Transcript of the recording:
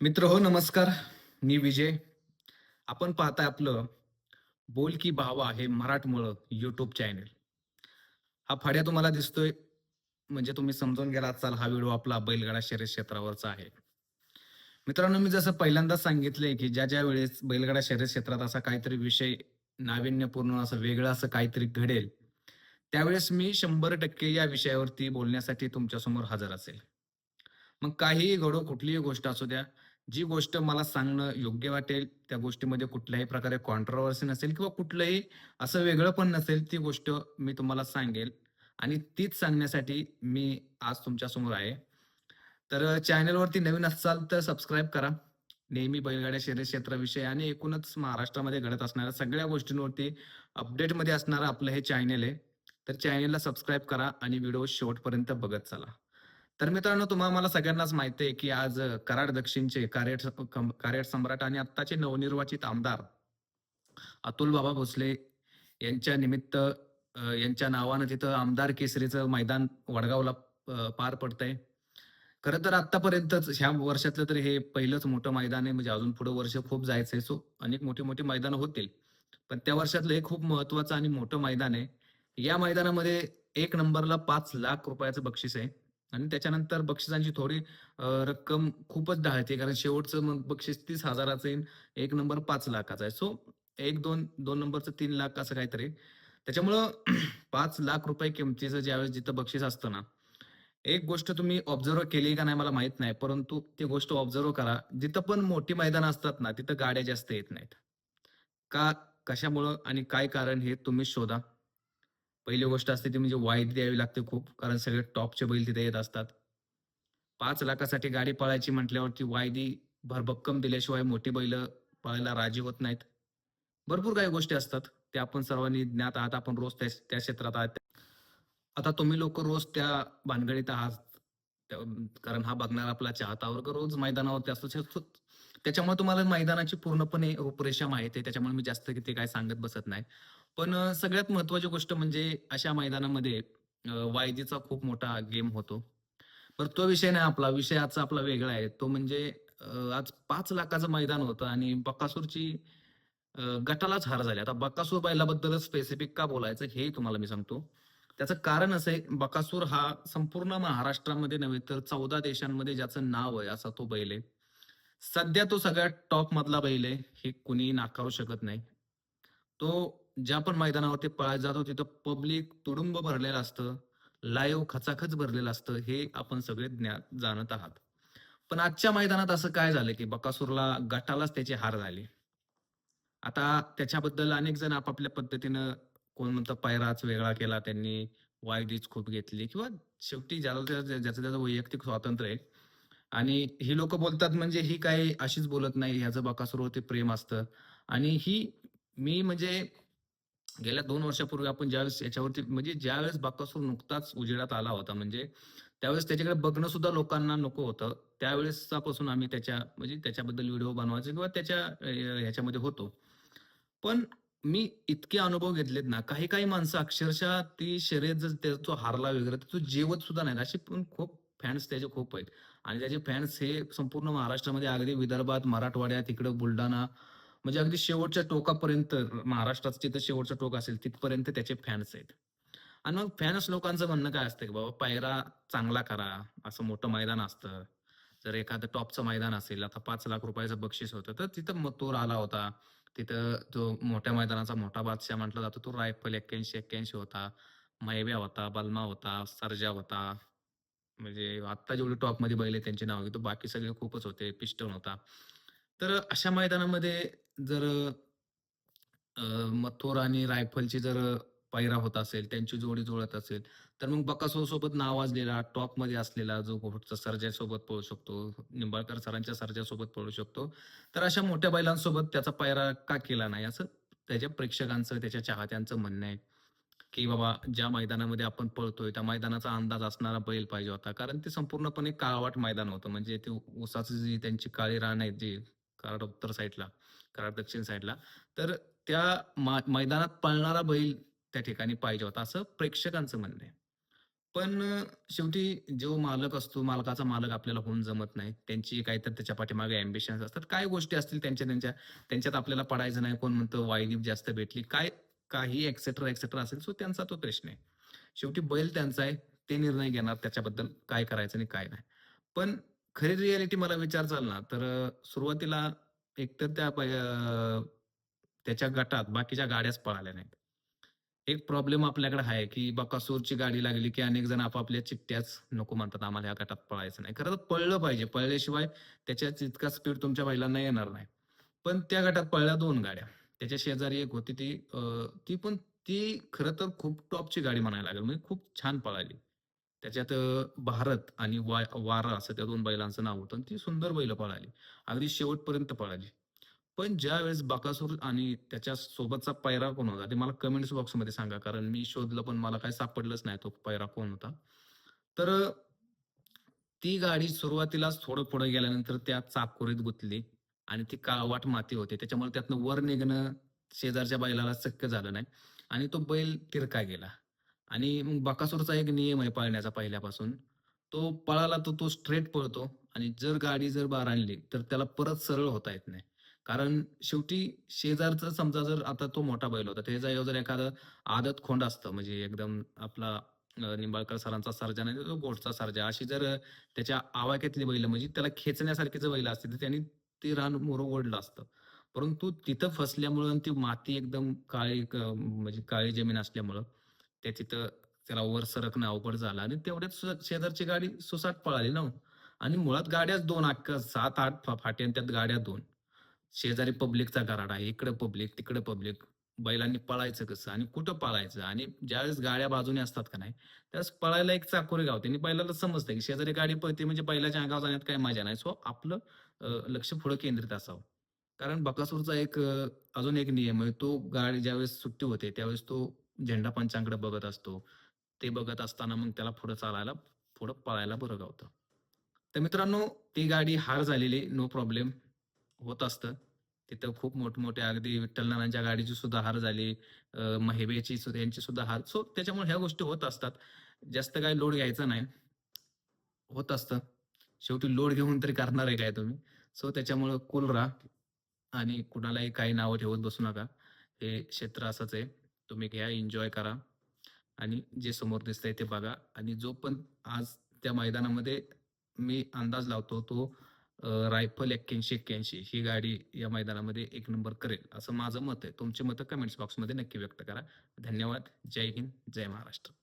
मित्र हो नमस्कार. मी विजय. आपण पाहताय आपलं बोल की भावा हे मराठमोळं यूट्यूब चॅनल हा फाड्या तुम्हाला दिसतोय. म्हणजे तुम्ही समजून गेला असाल हा व्हिडिओ आपला बैलगाडा शर्यत क्षेत्रावरचा आहे. मित्रांनो मी जसं पहिल्यांदाच सांगितलंय की ज्या ज्या वेळेस बैलगाडा शर्यत क्षेत्रात असा काहीतरी विषय नाविन्यपूर्ण असं वेगळं असं काहीतरी घडेल त्यावेळेस मी शंभर टक्के या विषयावरती बोलण्यासाठी तुमच्यासमोर हजर असेल. मग काहीही घडो कुठलीही गोष्ट असू द्या जी गोष्ट मला सांगणं योग्य वाटेल त्या गोष्टीमध्ये कुठल्याही प्रकारे कॉन्ट्रोवर्सी नसेल किंवा कुठलंही असं वेगळं पण नसेल ती गोष्ट मी तुम्हाला सांगेल. आणि तीच सांगण्यासाठी मी आज तुमच्यासमोर आहे. तर चॅनलवरती नवीन असाल तर सबस्क्राईब करा. नेहमी बैलगाड्या शर्यत क्षेत्राविषयी आणि एकूणच महाराष्ट्रामध्ये घडत असणाऱ्या सगळ्या गोष्टींवरती अपडेटमध्ये असणारं आपलं हे चॅनल आहे. तर चॅनलला सबस्क्राईब करा आणि व्हिडिओ शेवटपर्यंत बघत चला. तर मित्रांनो तुम्हाला मला सगळ्यांनाच माहिती आहे की आज कराड दक्षिणचे कार्य कार्य सम्राट आणि आत्ताचे नवनिर्वाचित आमदार अतुल बाबा भोसले यांच्या निमित्त यांच्या नावानं तिथं आमदार केसरीचं मैदान वडगावला पार पडतंय. खरं तर आतापर्यंतच ह्या वर्षातलं तर हे पहिलंच मोठं मैदान आहे. म्हणजे अजून पुढे वर्ष खूप जायचं आहे सो अनेक मोठी मोठी मैदानं होतील. पण त्या वर्षातलं हे खूप महत्वाचं आणि मोठं मैदान आहे. या मैदानामध्ये एक नंबरला पाच लाख रुपयाचं बक्षीस आहे. आणि त्याच्यानंतर बक्षिसांची थोडी रक्कम खूपच ढाळते कारण शेवटचं मग बक्षीस तीस हजाराचं येईल एक नंबर पाच लाखाचा आहे. सो एक दोन दोन नंबरचं तीन लाख असं काहीतरी. त्याच्यामुळं पाच लाख रुपये किमतीचं ज्यावेळेस जिथं बक्षीस असतं ना एक गोष्ट तुम्ही ऑब्झर्व केली का नाही मला माहीत नाही परंतु ती गोष्ट ऑब्झर्व करा. जिथं पण मोठी मैदान असतात ना तिथं गाड्या जास्त येत नाहीत. का कशामुळं आणि काय कारण हे तुम्ही शोधा. पहिली गोष्ट असते ती म्हणजे वाईट द्यावी लागते खूप कारण सगळे टॉपचे बैल तिथे येत असतात. पाच लाखासाठी गाडी पळायची म्हटल्यावरती वायदी भरभक्कम दिल्याशिवाय मोठी बैल पळायला राजी होत नाहीत. भरपूर काही गोष्टी असतात त्या आपण सर्वांनी ज्ञात आहात आपण रोज त्या त्या क्षेत्रात आहात. आता तुम्ही लोक रोज त्या भानगडीत आहात कारण हा बघणारा आपला चाहता वर्ग रोज मैदानावरती असतो. त्याच्यामुळे तुम्हाला मैदानाची पूर्णपणे रूपरेषा माहिती आहे त्याच्यामुळे मी जास्त किती काय सांगत बसत नाही. पण सगळ्यात महत्वाची गोष्ट म्हणजे अशा मैदानामध्ये वायजीचा वायदीचा खूप मोठा गेम होतो. पर तो विषय नाही आपला विषय आजचा आपला वेगळा आहे. तो म्हणजे आज पाच लाखाचं मैदान होतं आणि बकासूरची गटालाच हार झाली. आता बकासूर बैलाबद्दल स्पेसिफिक का बोलायचं हे तुम्हाला मी सांगतो. त्याचं कारण असं आहे बकासूर हा संपूर्ण महाराष्ट्रामध्ये नव्हे तर चौदा देशांमध्ये ज्याचं नाव आहे असा तो बैल आहे. सध्या तो सगळ्यात टॉप मधला बैल आहे हे कुणी नाकारू शकत नाही. तो ज्या पण मैदानावरती पळायला जातो तिथं पब्लिक तुडुंब भरलेलं असतं. लाईव्ह खचाखच भरलेलं असतं. हे आपण सगळे ज्ञान जाणत आहात. पण आजच्या मैदानात असं काय झालं की बकासूरला गटालाच त्याचे हार झाले. आता त्याच्याबद्दल अनेक जण आपापल्या पद्धतीनं कोण म्हणतं पायराच वेगळा केला त्यांनी वायदीच खूप घेतली किंवा शेवटी ज्याला त्या- ज्याचं त्याचं वैयक्तिक स्वातंत्र्य आहे. आणि ही लोक बोलतात म्हणजे ही काही अशीच बोलत नाही ह्याचं बकासूरवरती प्रेम असतं. आणि ही मी म्हणजे गेल्या दोन वर्षापूर्वी आपण ज्यावेळेस याच्यावरती म्हणजे ज्यावेळेस बाकासूर नुकताच उजेडात आला होता म्हणजे त्यावेळेस त्याच्याकडे बघणं सुद्धा लोकांना नको होतं. त्यावेळेसपासून आम्ही त्याच्या म्हणजे त्याच्याबद्दल व्हिडिओ बनवायचे किंवा त्याच्या ह्याच्यामध्ये होतो. पण मी इतके अनुभव घेतलेत ना काही काही माणसं अक्षरशः ती शर्यत जर त्या- तो हारला वगैरे तो जेवत सुद्धा नाही असे पण खूप फॅन्स त्याचे खूप आहेत. आणि त्याचे फॅन्स हे संपूर्ण महाराष्ट्रामध्ये अगदी विदर्भात मराठवाड्यात तिकडं बुलढाणा म्हणजे अगदी शेवटच्या टोकापर्यंत महाराष्ट्राचं जिथं शेवटचं टोक असेल तिथपर्यंत त्याचे फॅन्स आहेत. आणि मग फॅन्स लोकांचं म्हणणं काय असतं की बाबा पायरा चांगला करा असं मोठं मैदान असतं. जर एखादं टॉपचं मैदान असेल आता पाच लाख रुपयाचं बक्षीस होतं तर तिथं मथुर आला होता. तिथं जो मोठ्या मैदानाचा मोठा बादशाह म्हटला जातो तो रायफल एक्क्याऐंशी एक्क्याऐंशी होता. मैव्या होता बलमा होता सर्जा होता. म्हणजे आत्ता जेवढे टॉपमध्ये बैल त्यांची नाव घेतो बाकी सगळे खूपच होते पिस्टन होता. तर अशा मैदानामध्ये जर अ, आणि रायफलची जर पायरा होत असेल त्यांची जोडी जुळत असेल तर मग बकासूर सोबत नावाजलेला टॉपमध्ये असलेला जो घोटचा सर्जासोबत पळू शकतो निंबाळकर सरांच्या सर्जासोबत पळू शकतो तर अशा मोठ्या बैलांसोबत त्याचा पायरा का केला नाही? असं त्याच्या प्रेक्षकांचं त्याच्या चाहत्यांचं म्हणणं आहे की बाबा ज्या मैदानामध्ये आपण पळतोय त्या मैदानाचा अंदाज असणारा बैल पाहिजे होता. कारण ते संपूर्णपणे काळवाट मैदान होतं. म्हणजे ते ऊसाचं जी त्यांची काळी रान आहेत जी कराड उत्तर साईडला कराड दक्षिण साईडला तर त्या मा- मैदानात पळणारा बैल त्या ठिकाणी पाहिजे होता असं प्रेक्षकांचं म्हणणं आहे पण शेवटी जो मालक असतो, मालकाचा मालक आपल्याला होऊन जमत नाही. त्यांची काहीतरी त्याच्या पाठीमागे अँबिशन असतात. काय गोष्टी असतील त्यांच्या त्यांच्या त्यांच्यात आपल्याला पडायचं नाही. कोण म्हणतो वायदी जास्त भेटली. काय काही एक्सेट्रा, एक्सेट्रा असेल. सो त्यांचा तो प्रश्न आहे. शेवटी बैल त्यांचा आहे. ते निर्णय घेणार त्याच्याबद्दल काय करायचं आणि काय नाही. पण खरी रिॲलिटी मला विचार चालला तर सुरुवातीला एकतर त्या त्याच्या गटात बाकीच्या गाड्याच पळाल्या नाहीत. एक प्रॉब्लेम आपल्याकडे आहे, की बकासूरची गाडी लागली, की अनेक जण आपापल्या चिट्ट्याच नको म्हणतात, आम्हाला ह्या गटात पळायचं नाही. खरं तर पळलं पाहिजे. पळल्याशिवाय त्याच्या इतका स्पीड तुमच्या बैलांना येणार नाही. पण त्या गटात पळल्या दोन गाड्या. त्याच्या शेजारी एक होती ती ती पण ती खरं तर खूप टॉपची गाडी म्हणायला लागेल. म्हणजे खूप छान पळाली. त्याच्यात भारत आणि वा वारा असं त्या दोन बैलांचं नाव होतं ती सुंदर बैल पळाली. अगदी शेवटपर्यंत पळाली. पण ज्यावेळेस बकासूर आणि त्याच्या सोबतचा पायरा कोण होता? ते मला कमेंट्स बॉक्समध्ये सांगा. कारण मी शोधलं पण मला काही सापडलंच नाही तो पायरा कोण होता. तर ती गाडी सुरुवातीलाच थोडं पुढे गेल्यानंतर त्या चाकोरीत गुतली आणि ती काळवाट माती होते. त्याच्यामुळे त्यातनं वर निघणं शेजारच्या बैलाला शक्य झालं नाही आणि तो बैल तिरका गेला. आणि मग बकासूरचा एक नियम आहे पळण्याचा पहिल्यापासून. तो पळाला तर तो स्ट्रेट पळतो आणि जर गाडी जर बार आणली, तर त्याला परत सरळ होता येत नाही. कारण शेवटी शेजारचं समजा जर आता तो मोठा बैल होता, त्याचा जर एखादं आदत खोंड असतं म्हणजे एकदम आपला निंबाळकर सरांचा सर्जा नाही तो गोडचा सर्जा. अशी जर त्याच्या आवाक्यातली बैल म्हणजे त्याला खेचण्यासारखीच बैल असते तर त्यांनी ते रान मोर ओढलं असतं. परंतु तिथं फसल्यामुळं आणि ती माती एकदम काळी म्हणजे काळी जमीन असल्यामुळं, त्या तिथं त्याला वर सरकणं अवघड झालं आणि तेवढ्यात शेजारची गाडी सुसाट पळाली ना हो. आणि मुळात गाड्याच 2 अख्ख्या 7-8 फा फाटे आणि त्यात गाड्या दोन शेजारी पब्लिकचा गराडा आहे. इकडं पब्लिक, तिकडं पब्लिक. बैलांनी पळायचं कसं आणि कुठं पळायचं आणि ज्यावेळेस गाड्या बाजूने असतात का नाही, त्यावेळेस पळायला एक चाकोरी गावते आणि बैलाला समजतं की शेजारी गाडी पळते म्हणजे बैलाच्या अंगावर जाण्यात काही मजा नाही. सो आपलं लक्ष पुढे केंद्रित असावं. कारण बकासूरचा एक अजून एक नियम आहे. तो गाडी ज्यावेळेस सुट्टी होते, त्यावेळेस तो झेंडा पंचांकडे बघत असतो. ते बघत असताना मग त्याला पुढे चालायला, पुढं पळायला बरं गावतं. तर मित्रांनो, ती गाडी हार झालेली, नो प्रॉब्लेम. होत असतं. तिथं खूप मोठमोठ्या अगदी विठ्ठलनारायणच्या गाडीची सुद्धा हार झाली. महेबेची सुद्धा यांची सुद्धा हार. सो त्याच्यामुळे ह्या गोष्टी होत असतात. जास्त काय लोड घ्यायचा नाही. होत असतं. शेवटी लोड घेऊन तरी करणार आहे काय तुम्ही? सो त्याच्यामुळं कूल राहा आणि कुणालाही काही नावं ठेवत बसू नका. हे क्षेत्र असंच आहे. तुम्ही घ्या, एन्जॉय करा आणि जे समोर दिसतंय ते बघा आणि जो पण आज त्या मैदानामध्ये मी अंदाज लावतो तो रायफल 81-81 ही गाडी या मैदानामध्ये एक नंबर करेल, असं माझं मत आहे. तुमचे मतं कमेंट्स बॉक्समध्ये नक्की व्यक्त करा. धन्यवाद. जय हिंद, जय महाराष्ट्र.